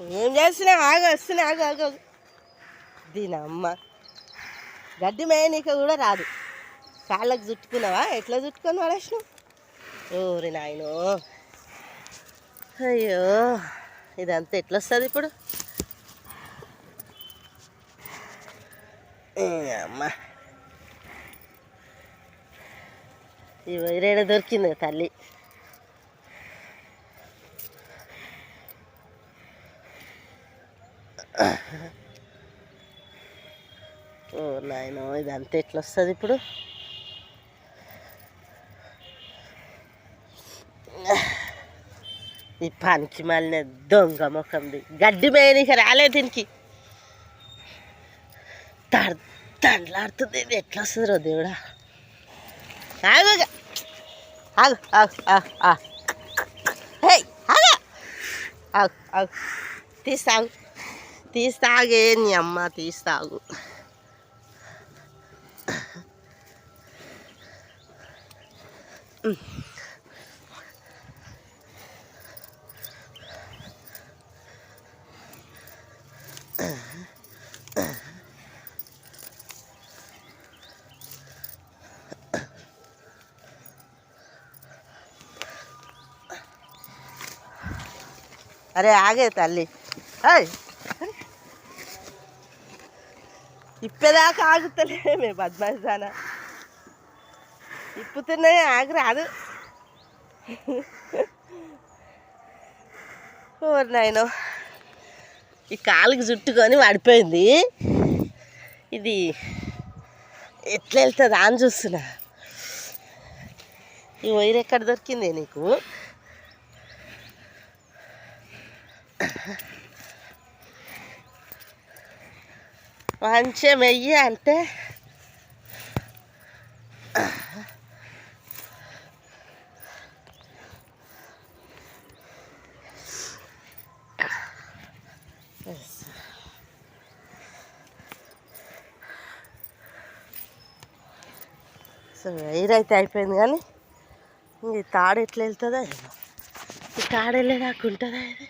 ఏం చేస్తున్నావు? ఆగు వస్తున్నా ఆగు ఆగు దీని అమ్మ గడ్డి మేయనీక కూడా రాదు. కాళ్ళకు చుట్టుకున్నావా? ఎట్లా చుట్టుకొని పడేసిన ఓరి నాయనో. అయ్యో ఇదంతా ఎట్లా వస్తుంది ఇప్పుడు అమ్మ. ఈ వైరేడ దొరికింది తల్లి. ఓ నాయనో ఇదంతా ఎట్లా వస్తుంది ఇప్పుడు? ఈ పనికి మళ్ళీ దొంగ ముఖంది గడ్డి మేయనికి రాలే దీనికి. తడ తండ్లాడుతుంది ఇది ఎట్లా వస్తుందో దేవుడా? ఆగు ఆగు ఆగు ఆగు ఆగు. ఆగు. ఆగు ఆగు. తీస్తాగు తీస్తాగే నీ అమ్మ తీస్తాగు. అరే ఆగే తల్లి. ఏయ్! ఇప్పేదాకా ఆగుతలేమే బద్మాయిసానా ఇప్పుతున్నాయి ఆగరాదు ఓరి నాయనో ఈ కాలుకి చుట్టుకొని పడిపోయింది ఇది ఎట్లా వెళ్తుంది అని చూస్తున్నా ఈ వైర్ ఎక్కడ దొరికిందే నీకు మంచిగా మెయ్యి అంటే. సో వైర్ అయితే అయిపోయింది కానీ ఇంక ఈ తాడు ఎట్లా వెళ్తుందో ఏమో. ఈ తాడు వెళ్ళేదాకా ఉంటుందా ఇది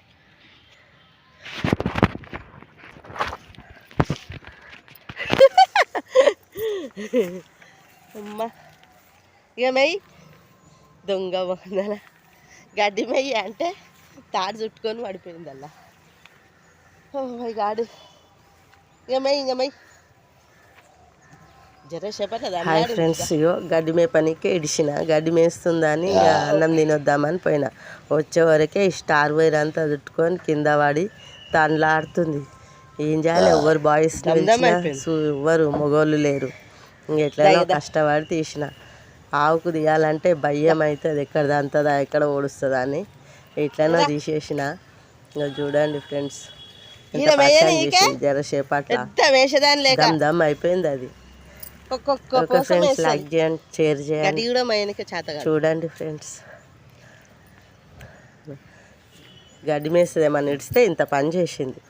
అమ్మా. ఇక మెయ్యి దొంగ మొహందల గడ్డి మెయ్యి అంటే తాడు చుట్టుకొని పడిపోయింది అలా ఓ మై గాడు. ఇక మెయ్యి ఇంక మెయ్యి జర హాయ్ ఫ్రెండ్స్ ఇగో గడ్డి మేపనికి ఇడిచిన గడ్డి మేస్తుందని ఇక అన్నం తినొద్దామని పోయినా. వచ్చే వరకే ఈ స్టార్ వైర్ అంతా చుట్టుకొని కింద పడి తండ్లాడుతుంది. ఏం చేయాలి? ఎవరు బాయ్స్ ఎవ్వరు మగోళ్ళు లేరు. ఇంకెట్లయినా కష్టపడి తీసిన. ఆవుకు తీయాలంటే భయం అవుతుంది. ఎక్కడ దంతదా ఎక్కడ ఓడుస్తుందా అని. ఎట్లయినా తీసేసిన. ఇంకా చూడండి ఫ్రెండ్స్. జరసేపు అట్లా. దమ్ దమ్ అయిపోయింది అది. ఫ్రెండ్స్ లైక్ చేయండి షేర్ చేయండి. చూడండి ఫ్రెండ్స్. గడ్డి మేస్తుంది ఏమన్నా ఇడిస్తే ఇంత పని చేసింది.